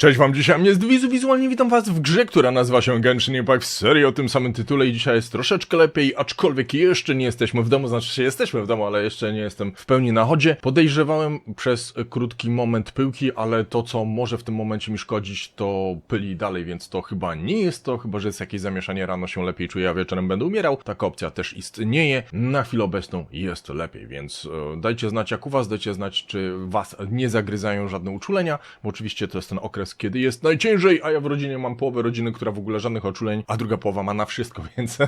Cześć wam, dzisiaj jest Wizu, wizualnie witam was w grze, która nazywa się Genshin Impact w serii o tym samym tytule i dzisiaj jest troszeczkę lepiej, aczkolwiek jeszcze nie jesteśmy w domu, znaczy się jesteśmy w domu, ale jeszcze nie jestem w pełni na chodzie. Podejrzewałem przez krótki moment pyłki, ale to co może w tym momencie mi szkodzić to pyli dalej, więc to chyba nie jest to, chyba że jest jakieś zamieszanie, rano się lepiej czuję, a wieczorem będę umierał. Taka opcja też istnieje. Na chwilę obecną jest lepiej, więc e, dajcie znać jak u was, dajcie znać czy was nie zagryzają żadne uczulenia, bo oczywiście to jest ten okres, kiedy jest najciężej, a ja w rodzinie mam połowę rodziny, która w ogóle żadnych oczuleń, a druga połowa ma na wszystko, więc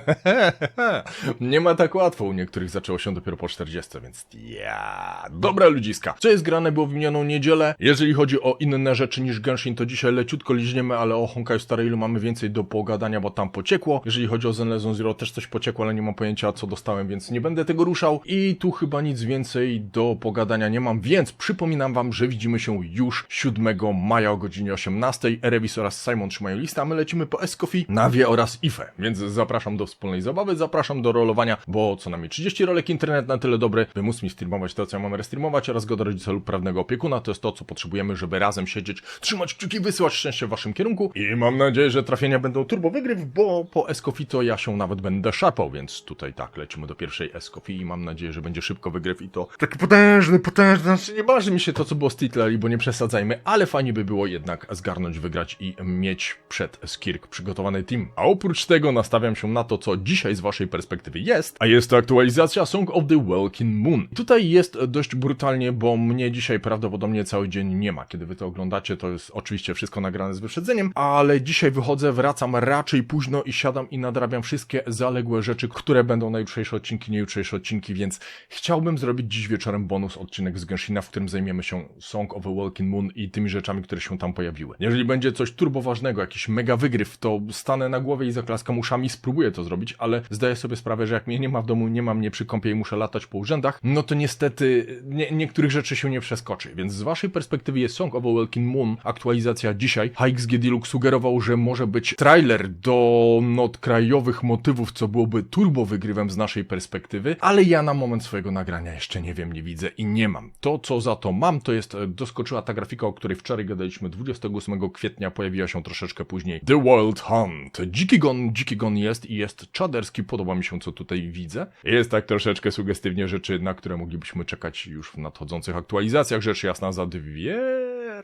nie ma tak łatwo. U niektórych zaczęło się dopiero po 40, więc ja. Dobra ludziska. Co jest grane było w minioną niedzielę. Jeżeli chodzi o inne rzeczy niż Genshin, to dzisiaj leciutko liźniemy, ale o Honkai Star Railu mamy więcej do pogadania, bo tam pociekło. Jeżeli chodzi o Zenlezon Zero, też coś pociekło, ale nie mam pojęcia co dostałem, więc nie będę tego ruszał. I tu chyba nic więcej do pogadania nie mam, więc przypominam wam, że widzimy się już 7 maja o godzinie 18. Erevis oraz Simon trzymają listę, a my lecimy po Escofi, Nawie oraz Ife. Więc zapraszam do wspólnej zabawy, zapraszam do rolowania, bo co najmniej 30 rolek internet na tyle dobry, by móc mi streamować to, co ja mam restreamować oraz go do rodzica lub prawnego opiekuna. To jest to, co potrzebujemy, żeby razem siedzieć, trzymać kciuki, wysyłać szczęście w waszym kierunku. I mam nadzieję, że trafienia będą turbo wygryw, bo po Escofi to ja się nawet będę szarpał, więc tutaj tak, lecimy do pierwszej Escofi i mam nadzieję, że będzie szybko wygryw i to taki potężny, potężny, znaczy nie marzy mi się to, co było z Titleri, bo nie przesadzajmy, ale fajnie by było jednak zgarnąć, wygrać i mieć przed Skirk przygotowany team. A oprócz tego nastawiam się na to, co dzisiaj z waszej perspektywy jest, a jest to aktualizacja Song of the Welkin Moon. Tutaj jest dość brutalnie, bo mnie dzisiaj prawdopodobnie cały dzień nie ma. Kiedy wy to oglądacie, to jest oczywiście wszystko nagrane z wyprzedzeniem, ale dzisiaj wychodzę, wracam raczej późno i siadam i nadrabiam wszystkie zaległe rzeczy, które będą na jutrzejsze odcinki, nie jutrzejsze odcinki, więc chciałbym zrobić dziś wieczorem bonus odcinek z Genshina, w którym zajmiemy się Song of the Welkin Moon i tymi rzeczami, które się tam pojawiły. Jeżeli będzie coś turbo ważnego, jakiś mega wygryw, to stanę na głowie i zaklaskam uszami, spróbuję to zrobić, ale zdaję sobie sprawę, że jak mnie nie ma w domu, nie ma mnie przy kąpie i muszę latać po urzędach, no to niestety nie, niektórych rzeczy się nie przeskoczy. Więc z waszej perspektywy jest Song of the Welkin Moon, aktualizacja dzisiaj. HXG Deluxe sugerował, że może być trailer do not krajowych motywów, co byłoby turbo wygrywem z naszej perspektywy, ale ja na moment swojego nagrania jeszcze nie wiem, nie widzę i nie mam. To, co za to mam, to jest e, doskoczyła ta grafika, o której wczoraj gadaliśmy 28 kwietnia, pojawiła się troszeczkę później The Wild Hunt. Dziki gon, dziki gon jest i jest czaderski, podoba mi się, co tutaj widzę. Jest tak troszeczkę sugestywnie rzeczy, na które moglibyśmy czekać już w nadchodzących aktualizacjach, rzecz jasna za dwie,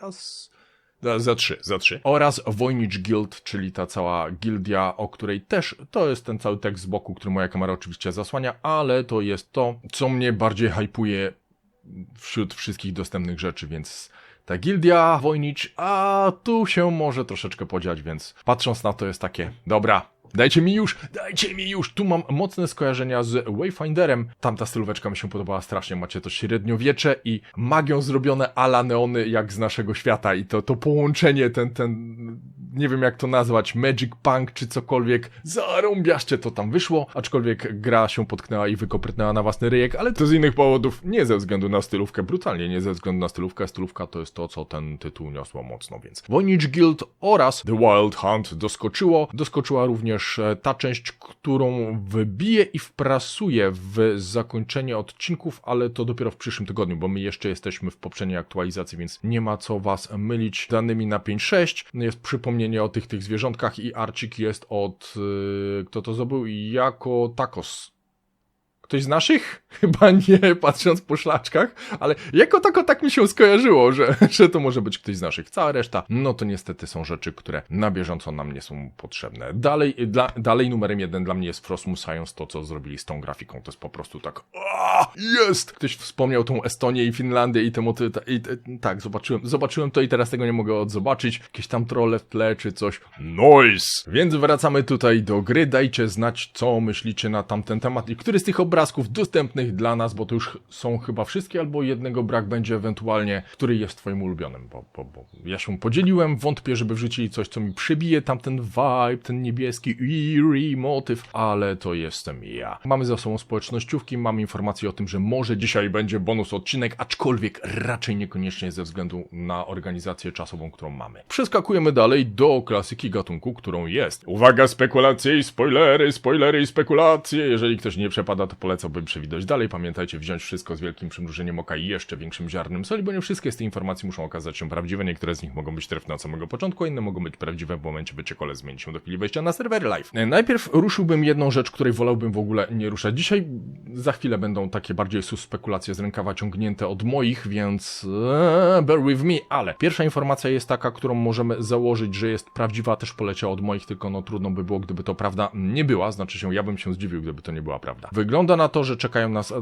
raz... Za, za trzy, za trzy. Oraz Wojnicz Guild, czyli ta cała gildia, o której też, to jest ten cały tekst z boku, który moja kamera oczywiście zasłania, ale to jest to, co mnie bardziej hypuje wśród wszystkich dostępnych rzeczy, więc ta gildia, Wojnicz, a tu się może troszeczkę podziać, więc patrząc na to jest takie, dobra, dajcie mi już, dajcie mi już, tu mam mocne skojarzenia z Wayfinderem, tamta stylóweczka mi się podobała strasznie, macie to średniowiecze i magią zrobione ala neony jak z naszego świata i to, to połączenie, ten, ten, nie wiem jak to nazwać, Magic Punk czy cokolwiek, zarąbiaście to tam wyszło, aczkolwiek gra się potknęła i wykoprytnęła na własny ryjek, ale to z innych powodów, nie ze względu na stylówkę, brutalnie nie ze względu na stylówkę, stylówka to jest to, co ten tytuł niosło mocno, więc Wojnicz Guild oraz The Wild Hunt doskoczyło, doskoczyła również e, ta część, którą wybiję i wprasuję w zakończenie odcinków, ale to dopiero w przyszłym tygodniu, bo my jeszcze jesteśmy w poprzedniej aktualizacji, więc nie ma co was mylić. Danymi na 5.6, jest przypomnienie o tych, tych zwierzątkach i Arcik jest od, yy, kto to zdobył, jako Tacos. Ktoś z naszych? Chyba nie, patrząc po szlaczkach, ale jako tako tak mi się skojarzyło, że, że to może być ktoś z naszych. Cała reszta, no to niestety są rzeczy, które na bieżąco nam nie są potrzebne. Dalej, dla, dalej numerem jeden dla mnie jest Frostmoon Science, to co zrobili z tą grafiką, to jest po prostu tak, jest! Ktoś wspomniał tą Estonię i Finlandię i te motywy, ta- i, tak, zobaczyłem, zobaczyłem to i teraz tego nie mogę odzobaczyć. Jakieś tam trolle w tle czy coś. Noise! Więc wracamy tutaj do gry, dajcie znać, co myślicie na tamten temat i który z tych obrazków dostępnych dla nas, bo to już są chyba wszystkie, albo jednego brak będzie ewentualnie, który jest twoim ulubionym, bo, bo, bo ja się podzieliłem, wątpię, żeby wrzucili coś, co mi przebije tamten vibe, ten niebieski eerie motyw, ale to jestem ja. Mamy za sobą społecznościówki, mam informację o tym, że może dzisiaj będzie bonus odcinek, aczkolwiek raczej niekoniecznie ze względu na organizację czasową, którą mamy. Przeskakujemy dalej do klasyki gatunku, którą jest. Uwaga, spekulacje i spoilery, spoilery i spekulacje. Jeżeli ktoś nie przepada, to polecałbym przewidać dalej. Pamiętajcie, wziąć wszystko z wielkim przymrużeniem oka i jeszcze większym ziarnem soli, bo nie wszystkie z tych informacji muszą okazać się prawdziwe. Niektóre z nich mogą być trefne od samego początku, a inne mogą być prawdziwe w momencie, by kole zmieni się do chwili wejścia na serwery live. E, Najpierw ruszyłbym jedną rzecz, której wolałbym w ogóle nie ruszać. Dzisiaj za chwilę będą takie bardziej spekulacje z rękawa ciągnięte od moich, więc eee, bear with me, ale pierwsza informacja jest taka, którą możemy założyć, że jest prawdziwa, też poleciała od moich, tylko no trudno by było, gdyby to prawda nie była, znaczy się ja bym się zdziwił, gdyby to nie była prawda. Wygląda na to, że czekają nas...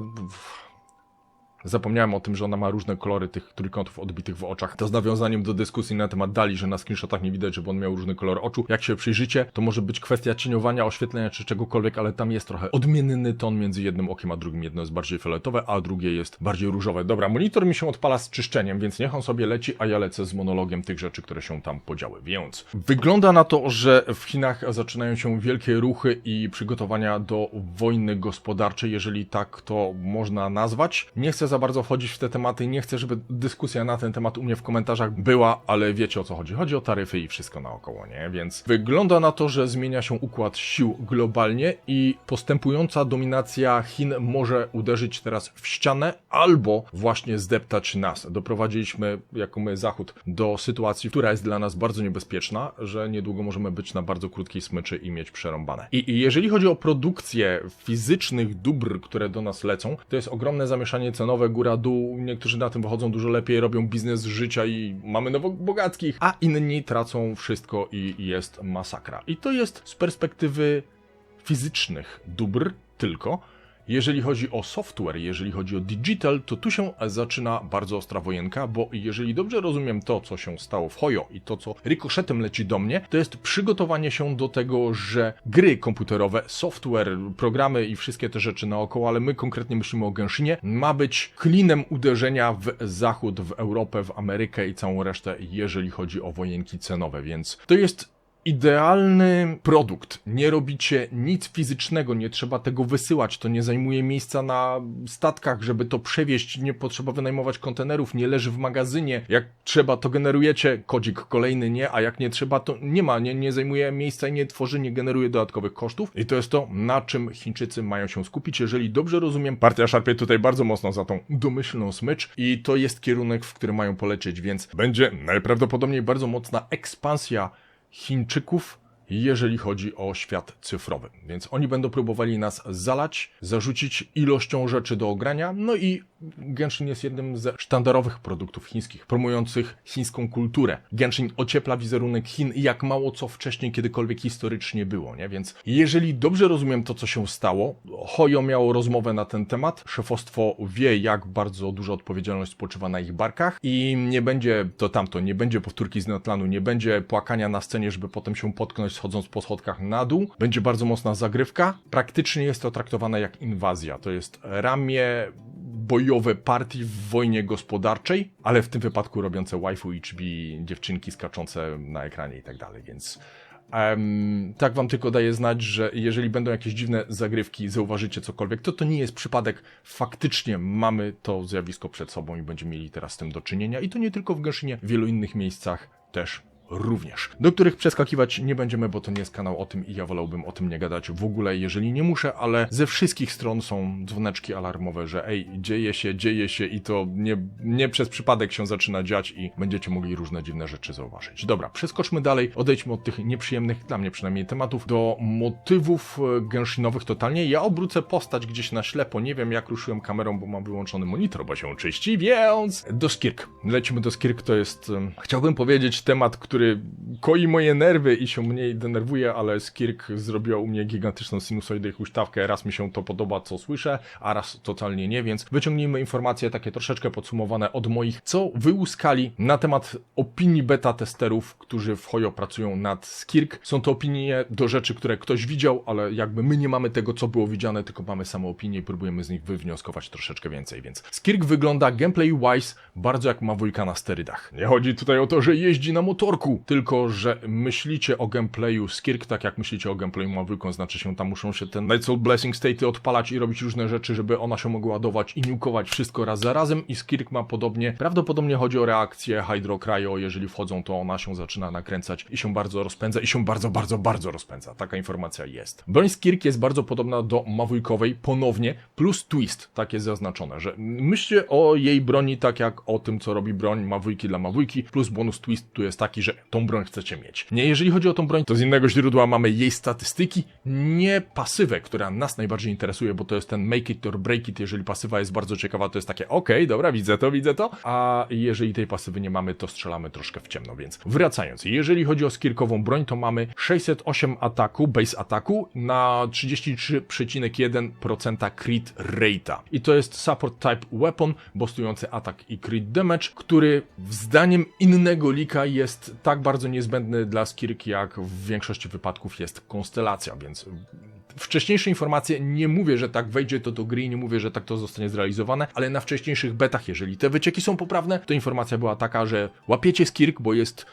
Zapomniałem o tym, że ona ma różne kolory tych trójkątów odbitych w oczach. To z nawiązaniem do dyskusji na temat Dali, że na screenshotach nie widać, żeby on miał różny kolor oczu. Jak się przyjrzycie, to może być kwestia cieniowania, oświetlenia czy czegokolwiek, ale tam jest trochę odmienny ton między jednym okiem a drugim. Jedno jest bardziej fioletowe, a drugie jest bardziej różowe. Dobra, monitor mi się odpala z czyszczeniem, więc niech on sobie leci, a ja lecę z monologiem tych rzeczy, które się tam podziały. Więc wygląda na to, że w Chinach zaczynają się wielkie ruchy i przygotowania do wojny gospodarczej, jeżeli tak to można nazwać. Nie chcę za bardzo wchodzić w te tematy, nie chcę, żeby dyskusja na ten temat u mnie w komentarzach była, ale wiecie o co chodzi. Chodzi o taryfy i wszystko naokoło, nie? Więc wygląda na to, że zmienia się układ sił globalnie i postępująca dominacja Chin może uderzyć teraz w ścianę albo właśnie zdeptać nas. Doprowadziliśmy, jako my Zachód, do sytuacji, która jest dla nas bardzo niebezpieczna, że niedługo możemy być na bardzo krótkiej smyczy i mieć przerąbane. I, I jeżeli chodzi o produkcję fizycznych dóbr, które do nas lecą, to jest ogromne zamieszanie cenowe, góra dół. Niektórzy na tym wychodzą dużo lepiej, robią biznes życia i mamy nowo bogackich, a inni tracą wszystko i jest masakra. I to jest z perspektywy fizycznych dóbr tylko. Jeżeli chodzi o software, jeżeli chodzi o digital, to tu się zaczyna bardzo ostra wojenka, bo jeżeli dobrze rozumiem to, co się stało w Hoyo i to, co rykoszetem leci do mnie, to jest przygotowanie się do tego, że gry komputerowe, software, programy i wszystkie te rzeczy naokoło, ale my konkretnie myślimy o Genshinie, ma być klinem uderzenia w zachód, w Europę, w Amerykę i całą resztę, jeżeli chodzi o wojenki cenowe, więc to jest idealny produkt. Nie robicie nic fizycznego, nie trzeba tego wysyłać, to nie zajmuje miejsca na statkach, żeby to przewieźć, nie potrzeba wynajmować kontenerów, nie leży w magazynie. Jak trzeba, to generujecie kodzik kolejny, nie, a jak nie trzeba, to nie ma, nie, nie zajmuje miejsca i nie tworzy, nie generuje dodatkowych kosztów. I to jest to, na czym Chińczycy mają się skupić. Jeżeli dobrze rozumiem, partia szarpie tutaj bardzo mocno za tą domyślną smycz i to jest kierunek, w który mają polecieć, więc będzie najprawdopodobniej bardzo mocna ekspansja Chińczyków, jeżeli chodzi o świat cyfrowy. Więc oni będą próbowali nas zalać, zarzucić ilością rzeczy do ogrania, no i Genshin jest jednym ze sztandarowych produktów chińskich, promujących chińską kulturę. Genshin ociepla wizerunek Chin jak mało co wcześniej kiedykolwiek historycznie było, nie? Więc jeżeli dobrze rozumiem to, co się stało, Hoyo miało rozmowę na ten temat, szefostwo wie, jak bardzo duża odpowiedzialność spoczywa na ich barkach i nie będzie to tamto, nie będzie powtórki z Netlanu, nie będzie płakania na scenie, żeby potem się potknąć schodząc po schodkach na dół. Będzie bardzo mocna zagrywka. Praktycznie jest to traktowane jak inwazja. To jest ramię bojowe partii w wojnie gospodarczej, ale w tym wypadku robiące waifu i chibi dziewczynki skaczące na ekranie i tak dalej, więc em, tak wam tylko daję znać, że jeżeli będą jakieś dziwne zagrywki, zauważycie cokolwiek, to to nie jest przypadek. Faktycznie mamy to zjawisko przed sobą i będziemy mieli teraz z tym do czynienia i to nie tylko w Genshinie, w wielu innych miejscach też również, do których przeskakiwać nie będziemy, bo to nie jest kanał o tym i ja wolałbym o tym nie gadać w ogóle, jeżeli nie muszę, ale ze wszystkich stron są dzwoneczki alarmowe, że ej, dzieje się, dzieje się i to nie, nie przez przypadek się zaczyna dziać i będziecie mogli różne dziwne rzeczy zauważyć. Dobra, przeskoczmy dalej, odejdźmy od tych nieprzyjemnych, dla mnie przynajmniej, tematów do motywów e, gęszinowych totalnie. Ja obrócę postać gdzieś na ślepo, nie wiem jak ruszyłem kamerą, bo mam wyłączony monitor, bo się czyści, więc do Skirk. Lecimy do Skirk, to jest, em, chciałbym powiedzieć, temat, który koi moje nerwy i się mniej denerwuje, ale Skirk zrobiła u mnie gigantyczną sinusoidę i huśtawkę. Raz mi się to podoba, co słyszę, a raz totalnie nie, więc wyciągnijmy informacje takie troszeczkę podsumowane od moich, co wyłuskali na temat opinii beta testerów, którzy w Hoyo pracują nad Skirk. Są to opinie do rzeczy, które ktoś widział, ale jakby my nie mamy tego, co było widziane, tylko mamy same opinie i próbujemy z nich wywnioskować troszeczkę więcej, więc Skirk wygląda gameplay wise bardzo jak ma wujka na sterydach. Nie chodzi tutaj o to, że jeździ na motorku, tylko że myślicie o gameplayu Skirk tak jak myślicie o gameplayu Mawryką, znaczy się tam muszą się ten Night Soul Blessing State odpalać i robić różne rzeczy, żeby ona się mogła ładować i niukować wszystko raz za razem. I Skirk ma podobnie, prawdopodobnie chodzi o reakcję Hydro Cryo, jeżeli wchodzą to ona się zaczyna nakręcać i się bardzo rozpędza i się bardzo, bardzo, bardzo rozpędza. Taka informacja jest. Broń Skirk jest bardzo podobna do Mawójkowej, ponownie, plus twist, tak jest zaznaczone, że myślcie o jej broni tak jak o tym, co robi broń Mawójki dla Mawójki, plus bonus twist tu jest taki, że tą broń chcecie mieć. Nie, jeżeli chodzi o tą broń, to z innego źródła mamy jej statystyki, nie pasywę, która nas najbardziej interesuje, bo to jest ten make it or break it, jeżeli pasywa jest bardzo ciekawa, to jest takie, okej, dobra, widzę to, widzę to, a jeżeli tej pasywy nie mamy, to strzelamy troszkę w ciemno, więc wracając, jeżeli chodzi o skirkową broń, to mamy 608 ataku, base ataku na 33,1% crit rate'a. I to jest support type weapon, bostujący atak i crit damage, który zdaniem innego lika jest tak bardzo niezbędny dla skirk, jak w większości wypadków jest konstelacja, więc wcześniejsze informacje, nie mówię, że tak wejdzie to do gry nie mówię, że tak to zostanie zrealizowane, ale na wcześniejszych betach, jeżeli te wycieki są poprawne, to informacja była taka, że łapiecie skirk, bo jest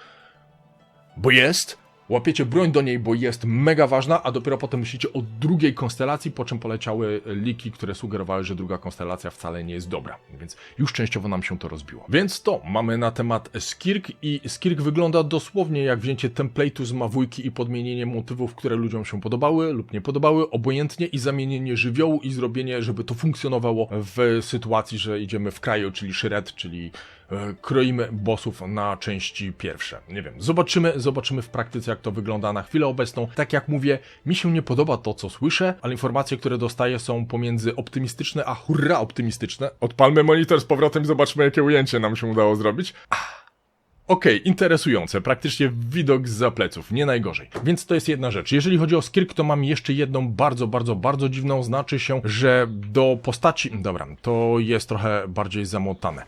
bo jest, łapiecie broń do niej, bo jest mega ważna, a dopiero potem myślicie o drugiej konstelacji, po czym poleciały liki, które sugerowały, że druga konstelacja wcale nie jest dobra. Więc już częściowo nam się to rozbiło. Więc to mamy na temat Skirk i Skirk wygląda dosłownie jak wzięcie template'u z Mawójki i podmienienie motywów, które ludziom się podobały lub nie podobały, obojętnie i zamienienie żywiołu i zrobienie, żeby to funkcjonowało w sytuacji, że idziemy w kraju, czyli Shred, czyli kroimy bossów na części pierwsze. Nie wiem, zobaczymy, zobaczymy w praktyce, jak to wygląda na chwilę obecną. Tak jak mówię, mi się nie podoba to, co słyszę, ale informacje, które dostaję są pomiędzy optymistyczne, a hurra optymistyczne. Odpalmy monitor z powrotem i zobaczmy, jakie ujęcie nam się udało zrobić. Okej, interesujące, praktycznie widok z pleców, nie najgorzej. Więc to jest jedna rzecz. Jeżeli chodzi o Skirk, to mam jeszcze jedną bardzo, bardzo, bardzo dziwną, znaczy się, że do postaci... Dobra, to jest trochę bardziej zamotane.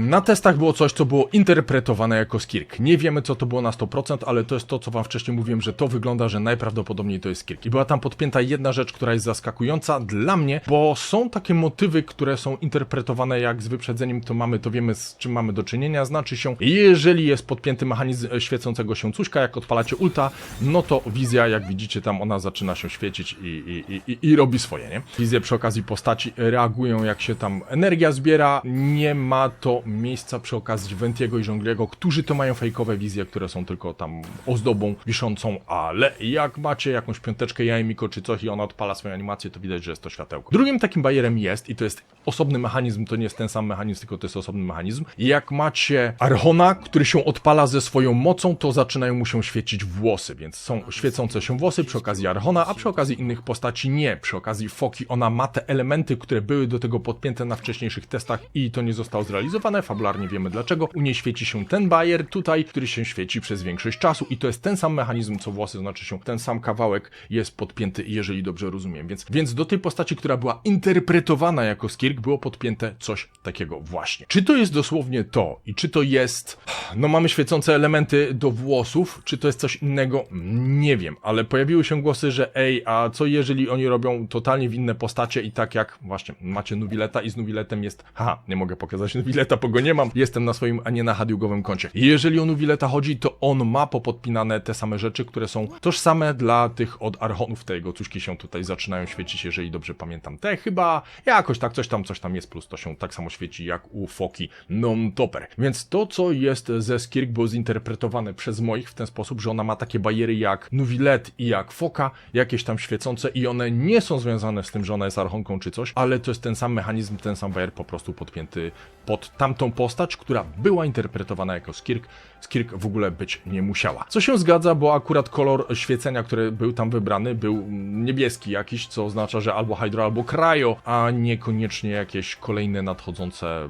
Na testach było coś, co było interpretowane jako skirk. Nie wiemy, co to było na 100%, ale to jest to, co wam wcześniej mówiłem, że to wygląda, że najprawdopodobniej to jest skirk. I była tam podpięta jedna rzecz, która jest zaskakująca dla mnie, bo są takie motywy, które są interpretowane jak z wyprzedzeniem, to mamy, to wiemy, z czym mamy do czynienia. Znaczy się, jeżeli jest podpięty mechanizm e, świecącego się cuśka, jak odpalacie ulta, no to wizja, jak widzicie, tam ona zaczyna się świecić i, i, i, i robi swoje, nie? Wizje przy okazji postaci reagują, jak się tam energia zbiera. Nie ma to miejsca przy okazji Ventiego i Żongliego, którzy to mają fejkowe wizje, które są tylko tam ozdobą wiszącą, ale jak macie jakąś piąteczkę Jajmiko czy coś i ona odpala swoją animację, to widać, że jest to światełko. Drugim takim bajerem jest, i to jest osobny mechanizm, to nie jest ten sam mechanizm, tylko to jest osobny mechanizm. Jak macie Archona, który się odpala ze swoją mocą, to zaczynają mu się świecić włosy, więc są świecące się włosy przy okazji Archona, a przy okazji innych postaci nie. Przy okazji Foki ona ma te elementy, które były do tego podpięte na wcześniejszych testach i to nie zostało zrealizowane. Fabularnie wiemy dlaczego. U niej świeci się ten bajer tutaj, który się świeci przez większość czasu i to jest ten sam mechanizm co włosy, znaczy się ten sam kawałek jest podpięty, jeżeli dobrze rozumiem. Więc, więc do tej postaci, która była interpretowana jako skirk, było podpięte coś takiego właśnie. Czy to jest dosłownie to i czy to jest, no mamy świecące elementy do włosów, czy to jest coś innego? Nie wiem, ale pojawiły się głosy, że ej, a co jeżeli oni robią totalnie w inne postacie i tak jak właśnie macie Nubileta i z Nubiletem jest, haha, nie mogę pokazać Nubileta, bo go nie mam, jestem na swoim, a nie na hadiugowym koncie. Jeżeli o Nubileta chodzi, to on ma popodpinane te same rzeczy, które są tożsame dla tych od Archonów, te jego cuszki się tutaj zaczynają świecić, jeżeli dobrze pamiętam. Te chyba jakoś tak, coś tam, coś tam jest, plus to się tak samo świeci jak u Foki non-topper. Więc to, co jest ze Skirk było zinterpretowane przez moich w ten sposób, że ona ma takie bariery jak Nuvilet i jak Foka, jakieś tam świecące i one nie są związane z tym, że ona jest Archonką czy coś, ale to jest ten sam mechanizm, ten sam bajer po prostu podpięty pod tamtą postać, która była interpretowana jako Skirk. Skirk w ogóle być nie musiała. Co się zgadza, bo akurat kolor świecenia, który był tam wybrany, był niebieski jakiś, co oznacza, że albo Hydro, albo Cryo, a niekoniecznie jakieś kolejne nadchodzące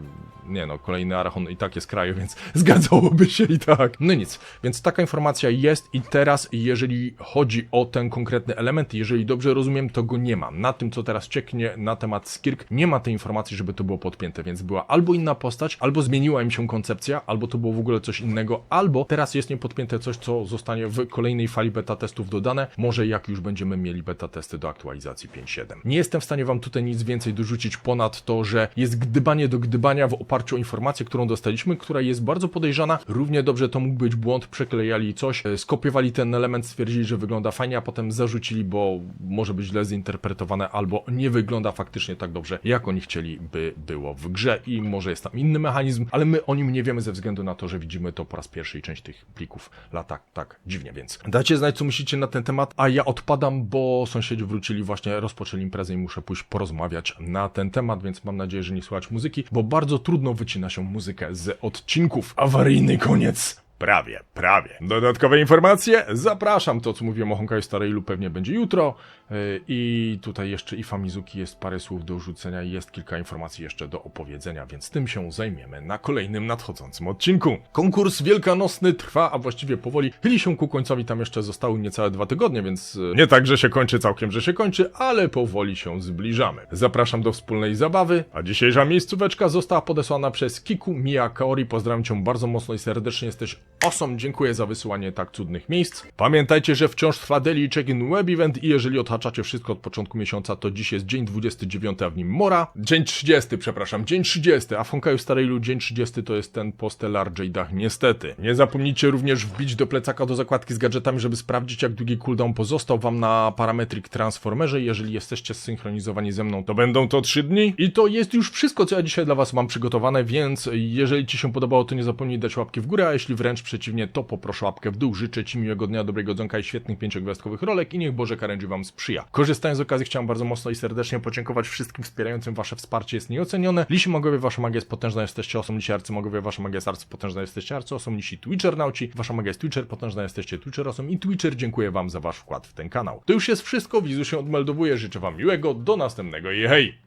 nie no, kolejny Arachon i tak jest kraju, więc zgadzałoby się i tak. No nic, więc taka informacja jest i teraz, jeżeli chodzi o ten konkretny element, jeżeli dobrze rozumiem, to go nie ma. Na tym, co teraz cieknie na temat Skirk, nie ma tej informacji, żeby to było podpięte, więc była albo inna postać, albo zmieniła im się koncepcja, albo to było w ogóle coś innego, albo teraz jest niepodpięte coś, co zostanie w kolejnej fali beta testów dodane, może jak już będziemy mieli beta testy do aktualizacji 5.7. Nie jestem w stanie wam tutaj nic więcej dorzucić ponad to, że jest gdybanie do gdybania w oparciu o informację, którą dostaliśmy, która jest bardzo podejrzana. Równie dobrze to mógł być błąd, przeklejali coś, e, skopiowali ten element, stwierdzili, że wygląda fajnie, a potem zarzucili, bo może być źle zinterpretowane, albo nie wygląda faktycznie tak dobrze, jak oni chcieli, by było w grze i może jest tam inny mechanizm, ale my o nim nie wiemy ze względu na to, że widzimy to po raz pierwszy i część tych plików lata tak dziwnie, więc dajcie znać, co myślicie na ten temat, a ja odpadam, bo sąsiedzi wrócili właśnie, rozpoczęli imprezę i muszę pójść porozmawiać na ten temat, więc mam nadzieję, że nie słychać muzyki, bo bardzo trudno wycina się muzykę z odcinków. Awaryjny koniec! Prawie, prawie. Dodatkowe informacje? Zapraszam. To, co mówiłem o Honkai Star Railu pewnie będzie jutro. Yy, I tutaj jeszcze i Famizuki jest parę słów do rzucenia i jest kilka informacji jeszcze do opowiedzenia, więc tym się zajmiemy na kolejnym nadchodzącym odcinku. Konkurs wielkanocny trwa, a właściwie powoli chyli się ku końcowi. Tam jeszcze zostały niecałe dwa tygodnie, więc yy, nie tak, że się kończy całkiem, że się kończy, ale powoli się zbliżamy. Zapraszam do wspólnej zabawy, a dzisiejsza miejscóweczka została podesłana przez Kiku Mia Kaori. Pozdrawiam cię bardzo mocno i serdecznie. Jesteś Osom, dziękuję za wysyłanie tak cudnych miejsc. Pamiętajcie, że wciąż trwa Daily Check-in Web Event i jeżeli odhaczacie wszystko od początku miesiąca, to dziś jest dzień 29, a w nim Mora. Dzień 30, przepraszam, dzień 30, a w Honkaju Starailu dzień 30 to jest ten postelar J-Dach, niestety. Nie zapomnijcie również wbić do plecaka do zakładki z gadżetami, żeby sprawdzić jak długi cooldown pozostał wam na Parametric Transformerze. Jeżeli jesteście zsynchronizowani ze mną, to będą to 3 dni. I to jest już wszystko, co ja dzisiaj dla was mam przygotowane, więc jeżeli ci się podobało, to nie zapomnij dać łapki w górę, a jeśli wręcz przeciwnie, to poproszę łapkę w dół. Życzę Ci miłego dnia, dobrego dzonka i świetnych pięciogwiazdkowych rolek i niech Boże Karędzi Wam sprzyja. Korzystając z okazji, chciałem bardzo mocno i serdecznie podziękować wszystkim wspierającym. Wasze wsparcie jest nieocenione. Lisi Magowie, Wasza magia jest potężna, jesteście osom. Lisi Arcymagowie, Wasza magia jest arcypotężna, jesteście arcyosom. Lisi Twitcher nauci, Wasza magia jest Twitcher, potężna, jesteście Twitcher osom. I Twitcher, dziękuję Wam za Wasz wkład w ten kanał. To już jest wszystko, wizu się odmeldowuję. Życzę Wam miłego, do następnego i hej!